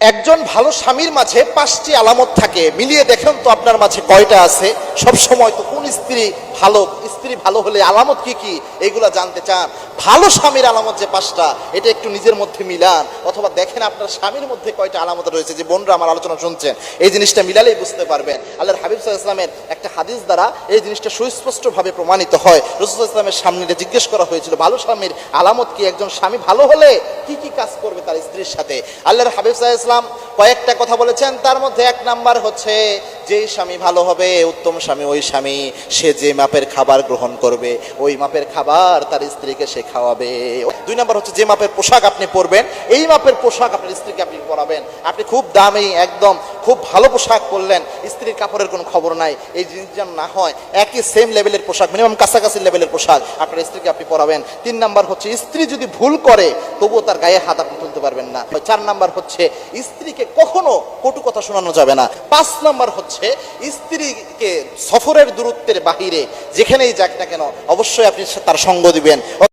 একজন ভালো স্বামীর মাঝে পাঁচটি আলামত থাকে। মিলিয়ে দেখেন তো আপনার মাঝে কয়টা আছে। সব সময় তো কোন স্ত্রী ভালো স্ত্রী ভালো হলে আলামত কি কি? এগুলা জানতে চান। ভালো স্বামীর আলামত যে পাঁচটা, এটা একটু নিজের মধ্যে মিলান। অথবা দেখেন আপনার স্বামীর মধ্যে কয়টা আলামত রয়েছে যে বোনরা আমার আলোচনা শুনছেন। এই জিনিসটা মিলালেই বুঝতে পারবেন। আল্লাহর হাবিব সাল্লাহ ইসলামের একটা হাদিস দ্বারা এই জিনিসটা সুস্পষ্টভাবে প্রমাণিত হয়। রসুল ইসলামের সামনে জিজ্ঞেস করা হয়েছিল, ভালো স্বামীর আলামত কি? একজন স্বামী ভালো হলে কি কি কাজ করবে তার স্ত্রীর সাথে। আল্লাহর হাবিব সাহা ইসলাম কয়েকটা কথা বলেছেন। তার মধ্যে এক নাম্বার হচ্ছে যেই স্বামী ভালো হবে উত্তম স্বামী, ওই স্বামী সে যে মাপের খাবার গ্রহণ করবে, ওই মাপের খাবার তার স্ত্রীকে সে খাওয়াবে। দুই নম্বর হচ্ছে যে মাপের পোশাক আপনি পরবেন, এই মাপের পোশাক আপনার স্ত্রীকে আপনি পরাবেন। আপনি খুব দামি, একদম খুব ভালো পোশাক পরলেন, স্ত্রীর কাপড়ের কোনো খবর নাই। এই জিনিস যেন না হয়, একই সেম লেভেলের পোশাক মিনিমাম কাছাকাছি লেভেলের পোশাক আপনার স্ত্রীকে আপনি পরাবেন। তিন নাম্বার হচ্ছে, স্ত্রী যদি ভুল করে, তবুও তার গায়ে হাত আপনি তুলতে পারবেন না। চার নাম্বার হচ্ছে, স্ত্রীকে কখনো কটু কথা শোনানো যাবে না। পাঁচ নাম্বার হচ্ছে স্ত্রীকে সফরের দূরত্বের বাহিরে যেখানেই যাক না কেন অবশ্যই আপনি তার সঙ্গ দিবেন।